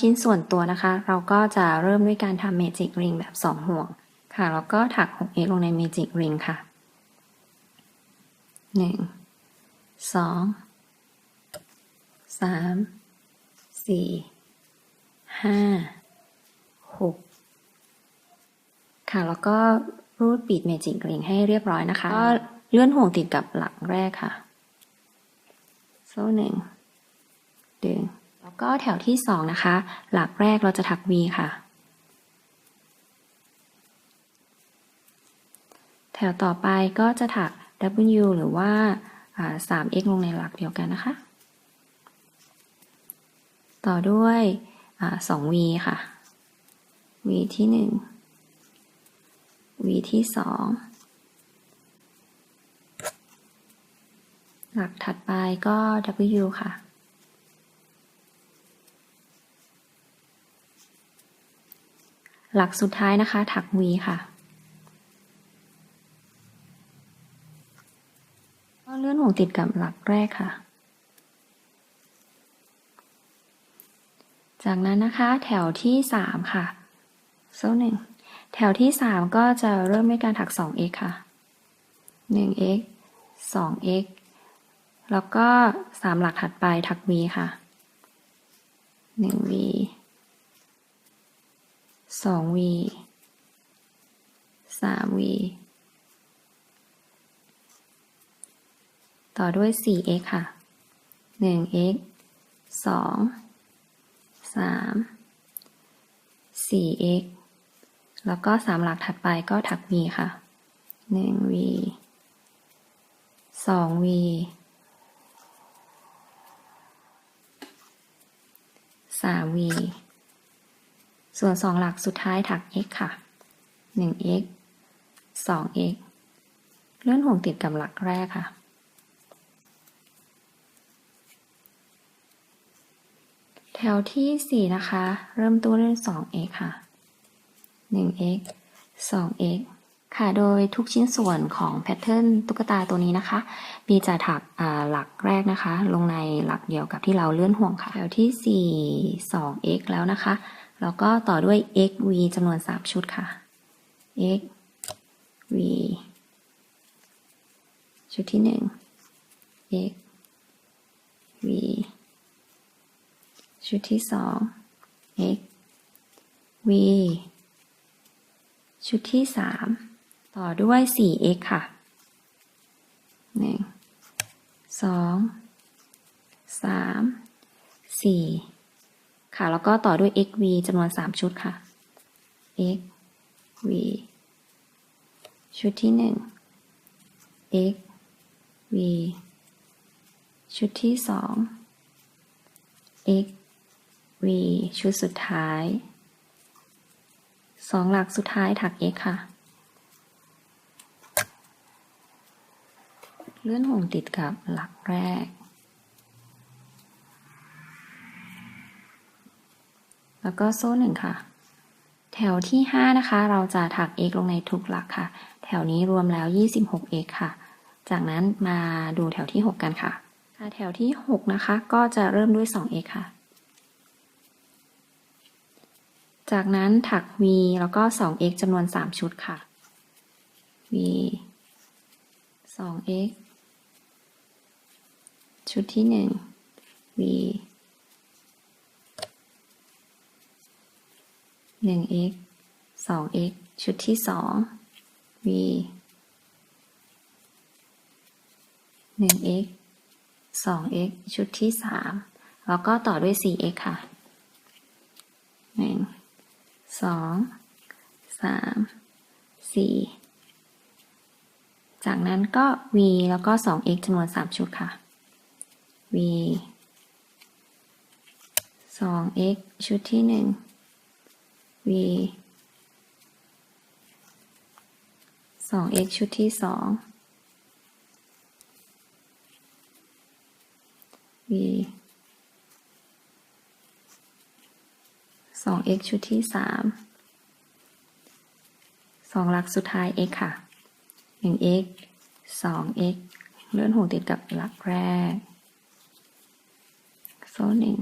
ชิ้นส่วนตัวนะคะ เราก็จะเริ่มด้วยการทำเมจิกริงแบบ 2 ห่วงค่ะ แล้วก็ถัก 6x ลงในเมจิกริงค่ะ 1 2 3 4 5 6 ค่ะ แล้วก็รูดปีดเมจิกริงให้เรียบร้อยนะคะ ก็เลื่อนห่วงติดกับหลักแรกค่ะ โซ่หนึ่งดึง ก็แถวที่สองนะคะ หลักแรกเราจะถัก V ค่ะ แถวต่อไปก็จะถัก W หรือว่า 3x ลงในหลักเดียวกันนะคะ ต่อด้วย 2v ค่ะ v ที่ 1 v ที่สองหลักถัดไปก็ W ค่ะ หลักสุดท้ายนะคะ ถัก V ค่ะก็เลื่อนห่วงติดกับหลักแรกค่ะ จากนั้นนะคะแถวที่สามค่ะโซ่หนึ่งแถวที่3ก็จะเริ่มด้วยการถัก 2x ค่ะ 1x 2x แล้วก็3หลักถัดไปถัก v ค่ะ 1v 2v 3v ต่อด้วย 4x ค่ะ 1x 2 3 4x แล้วก็สามหลักถัดไปก็ถัก v ค่ะหนึ่ง v ส่วนสองหลักสุดท้ายถัก x ค่ะหนึ่ง x สอง x เลื่อนห่วงติดกับหลักแรกค่ะ แถวที่สี่นะคะ เริ่มต้นด้วยสอง x ค่ะ 1x 2x ค่ะ โดยทุกชิ้นส่วนของแพทเทิร์นตุ๊กตาตัวนี้นะคะมีจะถักหลักแรกนะคะ ลงในหลักเดียวกับที่เราเลื่อนห่วงค่ะ แถวที่ 4 2x แล้วนะคะ แล้วก็ต่อด้วย xv จำนวน 3 ชุดค่ะ x v ชุดที่ 1 x v ชุดที่ 2 x v ชุดที่สามต่อด้วย 4x ค่ะ 1 2 3 4 ค่ะ แล้วก็ต่อด้วย xv จำนวน 3 ชุดค่ะ xv ชุดที่ 1 xv ชุดที่ 2 xv ชุดสุดท้ายสองหลักสุดท้ายถัก x ค่ะ เลื่อนห่วงติดกับหลักแรก แล้วก็โซ่หนึ่งค่ะ แถวที่ 5 นะคะ เราจะถัก x ลงในทุกหลักค่ะ แถวนี้รวมแล้ว 26x ค่ะ จากนั้นมาดูแถวที่ 6 กันค่ะ แถวที่ 6 นะคะ ก็จะเริ่มด้วย 2x ค่ะ จากนั้นถัก v แล้วก็ 2x จำนวน 3 ชุดค่ะ v 2x ชุดที่ 1 v 1x 2x ชุดที่ 2 v 1x 2x ชุดที่ 3 แล้วก็ต่อด้วย 4x ค่ะ1สองสามสี่จากนั้นก็ v แล้วก็ 2x จำนวน 3 ชุดค่ะ v 2x ชุดที่ 1 v 2x ชุดที่2 v 2x ชุดที่3 2หลักสุดท้าย x ค่ะ 1x 2x เลื่อนห่วงติดกับหลักแรก โซ่หนึ่ง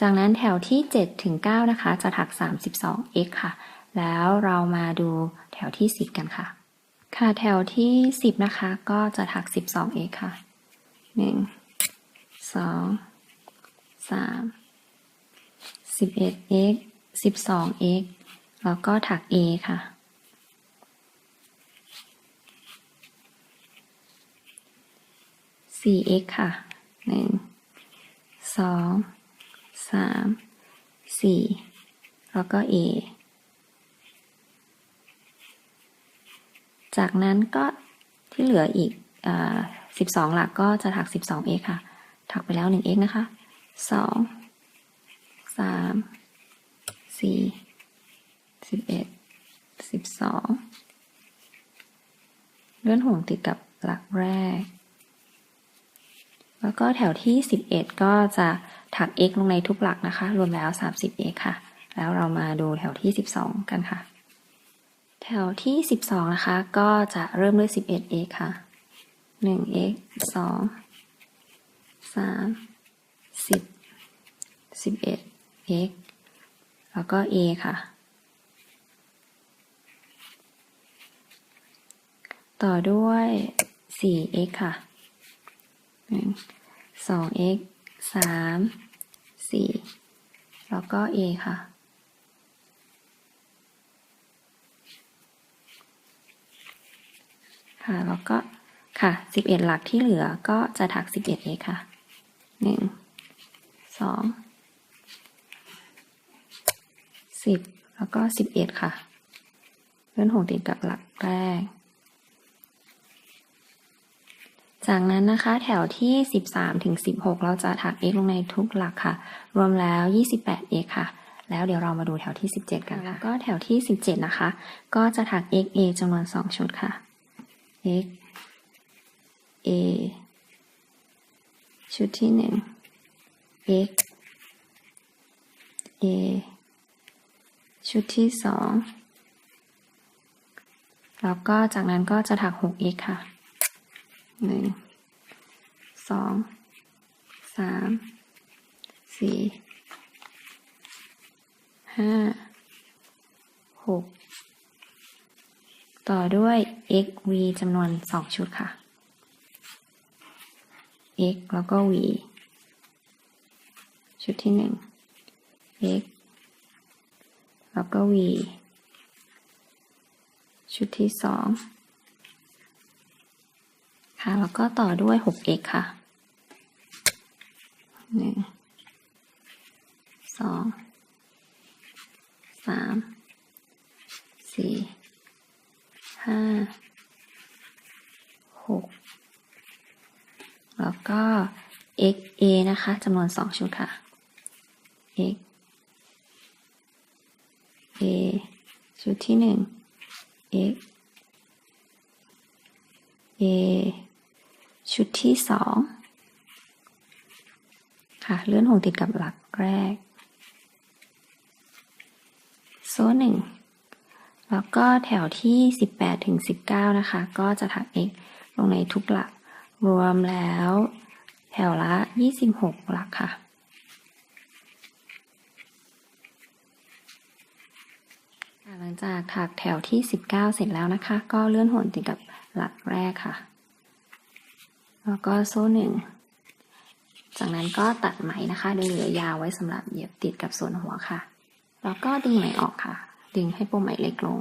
จากนั้นแถวที่ 7 ถึง 9 นะคะ จะถัก 32x ค่ะ แล้วเรามาดูแถวที่ 10 กันค่ะ ค่ะแถวที่ 10 นะคะ ก็จะถัก 12x ค่ะ 1 2 3 11x 12x แล้วก็ถัก a ค่ะ 4x ค่ะ 1 2 3 4แล้วก็ a จากนั้นก็ที่เหลืออีกอ12 หลักก็จะถัก 12x ค่ะ ถักไปแล้ว 1x นะคะ 2 3 4 11 12 เลื่อนห่วงติดกับหลักแรก แล้วก็แถวที่ 11 ก็จะถัก x ลงในทุกหลักนะคะ รวมแล้ว 30x ค่ะ แล้วเรามาดูแถวที่ 12 กันค่ะ แถวที่ 12 นะคะ ก็จะเริ่มด้วย 11x ค่ะ 1x 2 3 10 11x แล้วก็ a ค่ะ ต่อด้วย 4x ค่ะ1 2x 3 4 แล้วก็ a ค่ะ ค่ะ แล้วก็ค่ะ 11 หลักที่เหลือก็จะถัก 11x ค่ะ 1 2 10 แล้วก็ 11 ค่ะ เลื่อนห่วงติดกับหลักแรก จากนั้นนะคะแถวที่ 13ถึง16 เราจะถัก x ลงในทุกหลักค่ะ รวมแล้ว 28x ค่ะ แล้วเดี๋ยวเรามาดูแถวที่ 17 กันค่ะก็แถวที่ 17 นะคะ ก็จะถัก x a จำนวน 2 ชุดค่ะ x a ชุดที่ 1 x a ชุดที่สองแล้วก็จากนั้นก็จะถัก 6x ค่ะ หนึ่งสองสามสี่ห้าหกต่อด้วย xv จำนวนสองชุดค่ะ x แล้วก็ v ชุดที่หนึ่ง x แล้วก็ v ชุดที่สอง แล้วก็ต่อด้วย 6x ค่ะหนึ่งสองสามสี่ห้าหกแล้วก็ xa นะคะจำนวนสองชุดค่ะ x a ชุดที่หนึ่ง x a ชุดที่สองค่ะเลื่อนห่วงติดกับหลักแรก โซ่หนึ่งแล้วก็แถวที่ 18 ถึง 19 นะคะ ก็จะถัก x ลงในทุกหลัก รวมแล้ว แถวละ 26 หลักค่ะ หลังจากถักแถวที่ 19 เสร็จแล้วนะคะ ก็เลื่อนห่วงติดกับหลักแรกค่ะ แล้วก็โซ่หนึ่ง จากนั้นก็ตัดไหมนะคะโดยเหลือยาวไว้สำหรับเย็บติดกับส่วนหัวค่ะ แล้วก็ดึงไหมออกค่ะ ดึงให้ปมไหมเล็กลง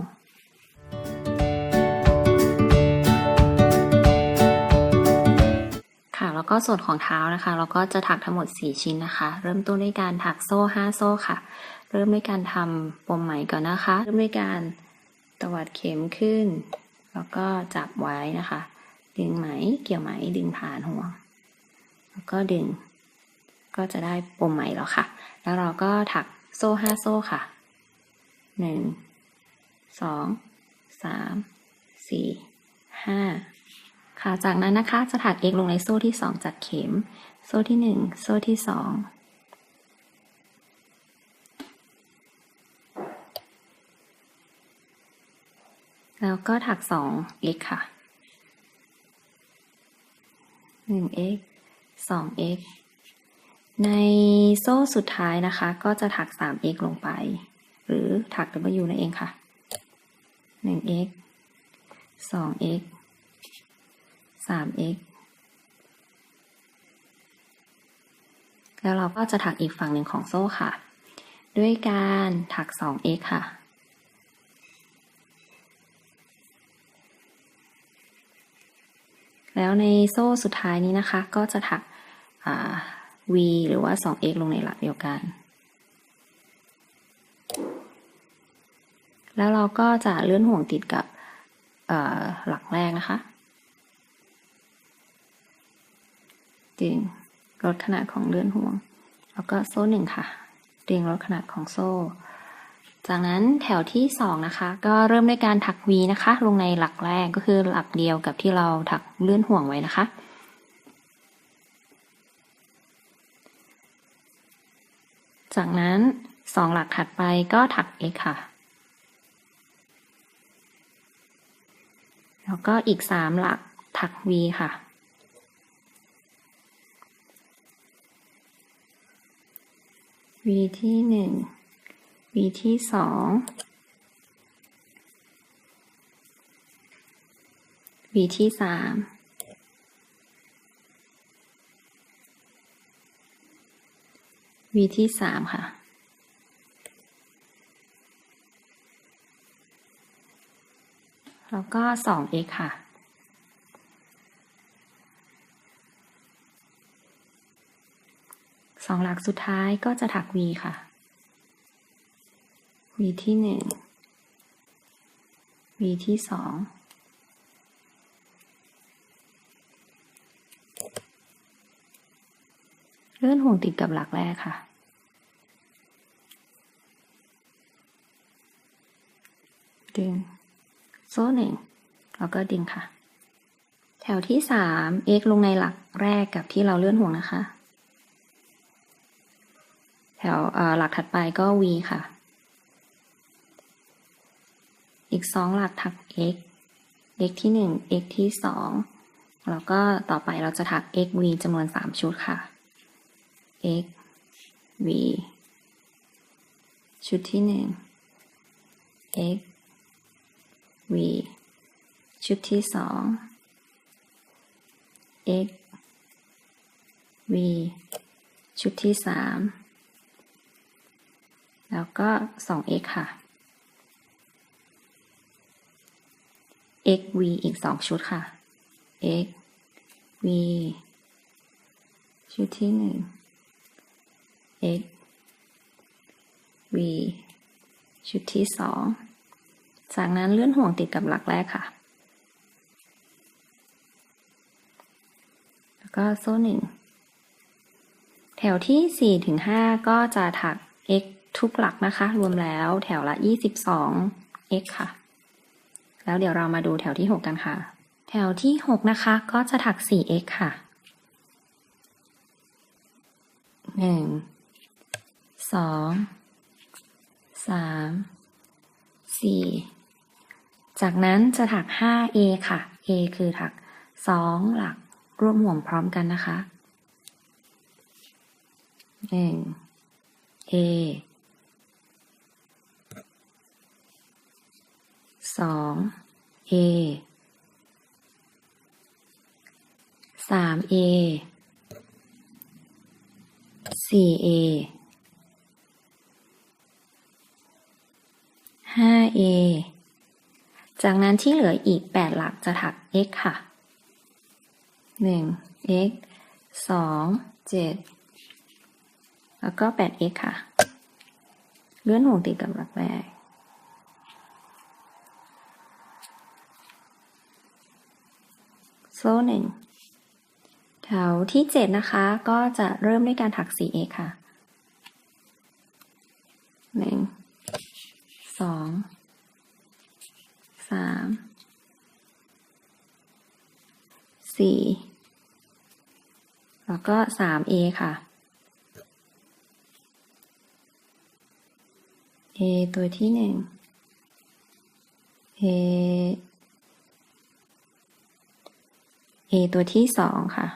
ค่ะแล้วก็ส่วนของเท้านะคะ เราก็จะถักทั้งหมด 4 ชิ้นนะคะ เริ่มต้นด้วยการถักโซ่ 5 โซ่ค่ะ เริ่มด้วยการทำปมไหมก่อนนะคะ เริ่มด้วยการตวัดเข็มขึ้น แล้วก็จับไว้นะคะ ดึงไหมเกี่ยวไหมดึงผ่านห่วง แล้วก็ดึง ก็จะได้ปมไหมแล้วค่ะ แล้วเราก็ถักโซ่5โซ่ค่ะหนึ่งสองสามสี่ห้าค่ะ จากนั้นนะคะจะถัก x ลงในโซ่ที่สองจากเข็ม โซ่ที่หนึ่งโซ่ที่สองแล้วก็ถักสอง x ค่ะ หนึ่ง x สอง x ในโซ่สุดท้ายนะคะ ก็จะถัก 3x ลงไป หรือถัก w นั่นเองค่ะ 1x 2x 3x แล้วเราก็จะถักอีกฝั่งหนึ่งของโซ่ค่ะ ด้วยการถัก 2x ค่ะ แล้วในโซ่สุดท้ายนี้นะคะ ก็จะถัก v หรือว่า 2x ลงในหลักเดียวกัน แล้วเราก็จะเลื่อนห่วงติดกับหลักแรกนะคะจึงลดขนาดของเลื่อนห่วง แล้วก็โซ่หนึ่งค่ะเรียงลดขนาดของโซ่ จากนั้นแถวที่สองนะคะ ก็เริ่มด้วยการถัก V นะคะ ลงในหลักแรกก็คือหลักเดียวกับที่เราถักเลื่อนห่วงไว้นะคะ จากนั้นสองหลักถัดไปก็ถัก x ค่ะ แล้วก็อีกสามหลักถัก v ค่ะ v ที่หนึ่ง v ที่สอง v ที่สาม v ที่สามค่ะ แล้วก็สอง x ค่ะสองหลักสุดท้ายก็จะถัก v ค่ะ v ที่หนึ่ง v ที่สองเลื่อนห่วงติดกับหลักแรกค่ะ ดึง โซ่หนึ่งแล้วก็ดึงค่ะ แถวที่สาม x ลงในหลักแรกกับที่เราเลื่อนห่วงนะคะ แถวหลักถัดไปก็ v ค่ะ อีกสองหลักถัก x x ที่หนึ่ง x ที่สองแล้วก็ต่อไปเราจะถัก x v จำนวนสามชุดค่ะ x v ชุดที่หนึ่ง x v ชุดที่สอง x v ชุดที่สามแล้วก็ 2x ค่ะ x v อีก2ชุดค่ะ x v ชุดที่1 x v ชุดที่2จากนั้นเลื่อนห่วงติดกับหลักแรกค่ะ แล้วก็โซ่หนึ่ง แถวที่4ถึง5ก็จะถัก x ทุกหลักนะคะ รวมแล้วแถวละ 22 x ค่ะ แล้วเดี๋ยวเรามาดูแถวที่ 6 กันค่ะ แถวที่ 6 นะคะ ก็จะถัก 4x ค่ะ1 2 3 4จากนั้นจะถัก 5a ค่ะ a คือถัก 2 หลักร่วมห่วงพร้อมกันนะคะ 1 สอง a สาม a สี่ a ห้า a จากนั้นที่เหลืออีกแปดหลักจะถัก x ค่ะหนึ่ง x สองเจ็ดแล้วก็แปด x ค่ะ เลื่อนห่วงติดกับหลักแรก โซ่หนึ่งแถวที่เจ็ดนะคะ ก็จะเริ่มด้วยการถัก 4x ค่ะหนึ่งสองสามสี่แล้วก็ 3a ค่ะ a ตัวที่หนึ่ง a A ตัวที่สองค่ะ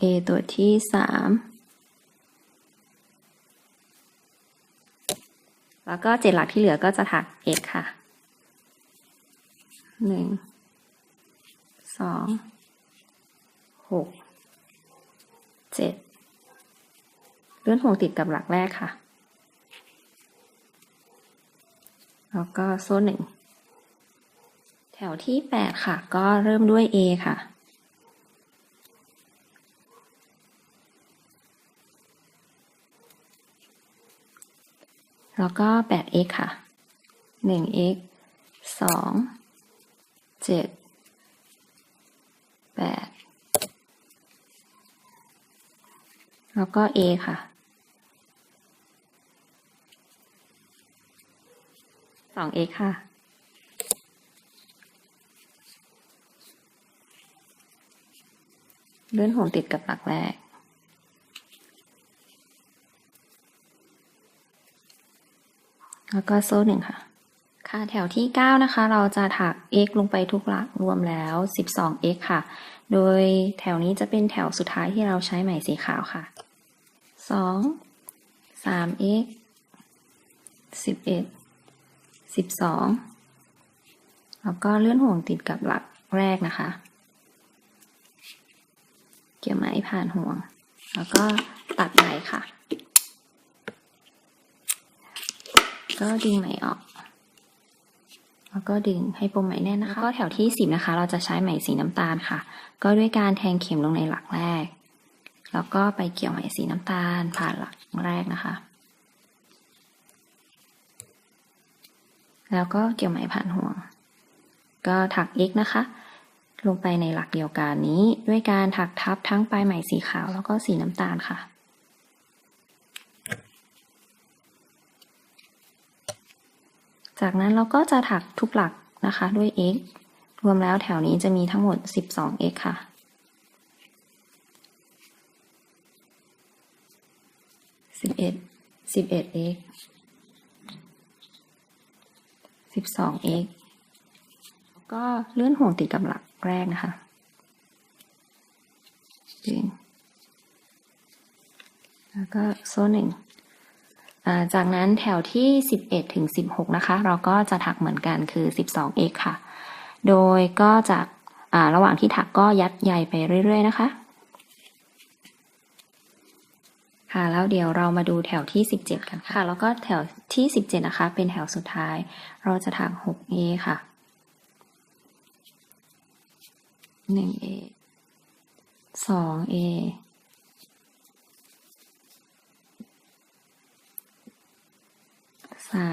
A ตัวที่สามแล้วก็เจ็ดหลักที่เหลือก็จะถัก x ค่ะหนึ่งสองหกเจ็ดเลื่อนห่วงติดกับหลักแรกค่ะ แล้วก็โซ่หนึ่ง แถวที่แปดค่ะ ก็เริ่มด้วย A ค่ะ แล้วก็ 8x ค่ะ 1x 2 7 8แล้วก็ a ค่ะ 2x ค่ะ เลื่อนห่วงติดกับหลักแรก แล้วก็โซ่หนึ่งค่ะ ค่ะแถวที่9นะคะ เราจะถัก x ลงไปทุกหลักรวมแล้ว 12x ค่ะ โดยแถวนี้จะเป็นแถวสุดท้ายที่เราใช้ไหมสีขาวค่ะ2 3x 11 12 แล้วก็เลื่อนห่วงติดกับหลักแรกนะคะ เกี่ยวไหมผ่านห่วง แล้วก็ตัดไหมค่ะ ก็ดึงไหมออก แล้วก็ดึงให้ปมไหมแน่นนะคะ ก็แถวที่สิบนะคะ เราจะใช้ไหมสีน้ำตาลค่ะ ก็ด้วยการแทงเข็มลงในหลักแรก แล้วก็ไปเกี่ยวไหมสีน้ำตาลผ่านหลักแรกนะคะ แล้วก็เกี่ยวไหมผ่านห่วง ก็ถัก x นะคะ ลงไปในหลักเดียวกันนี้ ด้วยการถักทับทั้งปลายไหมสีขาวแล้วก็สีน้ำตาลค่ะจากนั้นเราก็จะถักทุกหลักนะคะด้วย x รวมแล้วแถวนี้จะมีทั้งหมด 12x ค่ะ 11 11x 12x แล้วก็เลื่อนห่วงติดกับหลักแรกนะคะดึงแล้วก็โซ่หนึ่งจากนั้นแถวที่ 11 ถึง 16 นะคะ เราก็จะถักเหมือนกันคือ 12x ค่ะ โดยก็จะระหว่างที่ถักก็ยัดใยไปเรื่อย ๆ นะคะ ค่ะ แล้วเดี๋ยวเรามาดูแถวที่ 17 กันค่ะ แล้วก็แถวที่ 17 นะคะ เป็นแถวสุดท้าย เราจะถัก 6a ค่ะ 1a 2a สา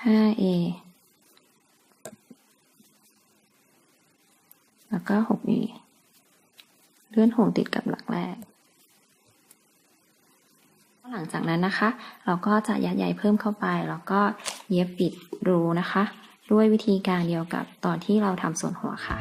มเอสี่เอห้าเอแล้วก็หกเอเลื่อนห่วงติดกับหลักแรก หลังจากนั้นนะคะ เราก็จะยัดใยเพิ่มเข้าไป แล้วก็เย็บปิดรูนะคะ ด้วยวิธีการเดียวกับตอนที่เราทำส่วนหัวค่ะ